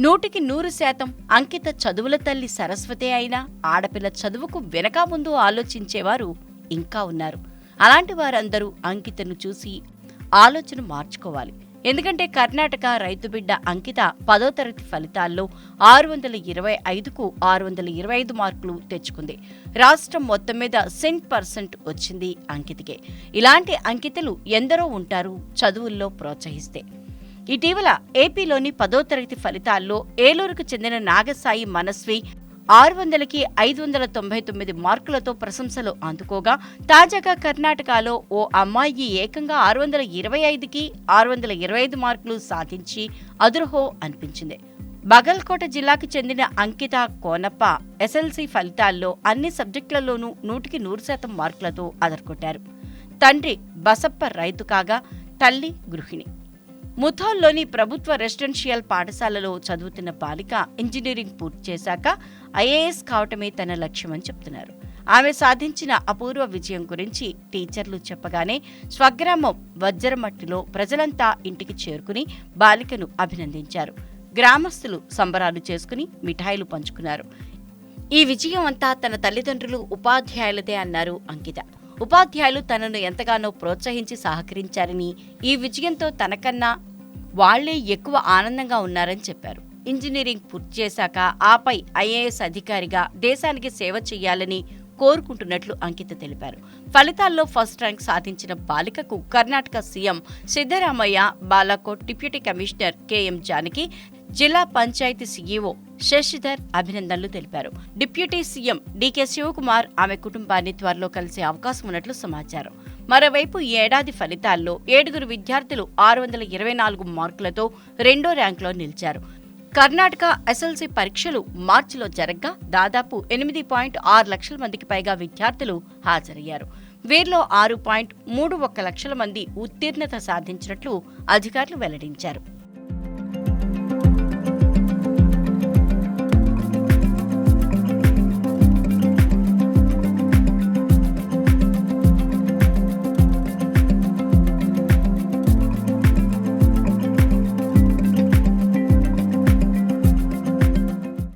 నూటికి నూరు శాతం అంకిత చదువుల తల్లి సరస్వతి అయినా ఆడపిల్ల చదువుకు వెనక ముందు ఆలోచించేవారు ఇంకా ఉన్నారు. అలాంటి వారందరూ అంకితను చూసి ఆలోచన మార్చుకోవాలి. ఎందుకంటే కర్ణాటక రైతు బిడ్డ అంకిత పదో తరగతి ఫలితాల్లో ఆరు వందల ఇరవై ఐదుకు ఆరు వందల ఇరవై ఐదు మార్కులు తెచ్చుకుంది. రాష్ట్రం మొత్తం మీద సెంట్ పర్సెంట్ వచ్చింది అంకితకే. ఇలాంటి అంకితలు ఎందరో ఉంటారు చదువుల్లో ప్రోత్సహిస్తే. ఇటీవల ఏపీలోని పదో తరగతి ఫలితాల్లో ఏలూరుకు చెందిన నాగసాయి మనస్వి ఆరు వందలకి ఐదు వందల తొంభై తొమ్మిది మార్కులతో ప్రశంసలు అందుకోగా తాజాగా కర్ణాటకలో ఓ అమ్మాయి ఏకంగా ఆరు వందల ఇరవై ఐదుకి ఆరు వందల ఇరవై ఐదు మార్కులు సాధించి అదుర్హో అనిపించింది. బగల్కోట జిల్లాకు చెందిన అంకిత కోనప్ప ఎస్ఎల్సి ఫలితాల్లో అన్ని సబ్జెక్టులలోనూ నూటికి నూరు శాతం మార్కులతో అదరకొట్టారు తండ్రి బసప్ప రైతు కాగా తల్లి గృహిణి. ముథోల్లోని ప్రభుత్వ రెసిడెన్షియల్ పాఠశాలలో చదువుతున్న బాలిక ఇంజనీరింగ్ పూర్తి చేశాక ఐఏఎస్ కావటమే తన లక్ష్యమని చెప్తున్నారు. ఆమె సాధించిన అపూర్వ విజయం గురించి టీచర్లు చెప్పగానే స్వగ్రామం వజ్రమట్టిలో ప్రజలంతా ఇంటికి చేరుకుని బాలికను అభినందించారు. గ్రామస్తులు సంబరాలు చేసుకుని మిఠాయిలు పంచుకున్నారు. ఈ విజయం అంతా తన తల్లిదండ్రులు ఉపాధ్యాయులదే అన్నారు అంకిత. ఉపాధ్యాయులు తనను ఎంతగానో ప్రోత్సహించి సహకరించారని ఈ విజయంతో తనకన్నా వాళ్ళే ఎక్కువ ఆనందంగా ఉన్నారని చెప్పారు. ఇంజనీరింగ్ పూర్తి చేశాక ఆపై ఐఏఎస్ అధికారిగా దేశానికి సేవ చేయాలని కోరుకుంటున్నట్లు అంకిత తెలిపారు. ఫలితాల్లో ఫస్ట్ ర్యాంక్ సాధించిన బాలికకు Karnataka CM Siddaramaiah Balakot deputy commissioner KM Janaki జిల్లా పంచాయతీ సీఈఓ శశిధర్ అభినందనలు తెలిపారు. డిప్యూటీ సీఎం డీకే శివకుమార్ ఆమె కుటుంబాన్ని త్వరలో కలిసే అవకాశం ఉన్నట్లు సమాచారం. మరోవైపు ఈ ఏడాది ఫలితాల్లో ఏడుగురు విద్యార్థులు ఆరు వందల ఇరవై నాలుగు మార్కులతో రెండో ర్యాంకులో నిలిచారు. కర్ణాటక ఎస్ఎల్సీ పరీక్షలు మార్చిలో జరగ్గా దాదాపు ఎనిమిది పాయింట్ ఆరు లక్షల మందికి పైగా విద్యార్థులు హాజరయ్యారు. వీరిలో ఆరు పాయింట్ మూడు ఒక్క లక్షల మంది ఉత్తీర్ణత సాధించినట్లు అధికారులు వెల్లడించారు.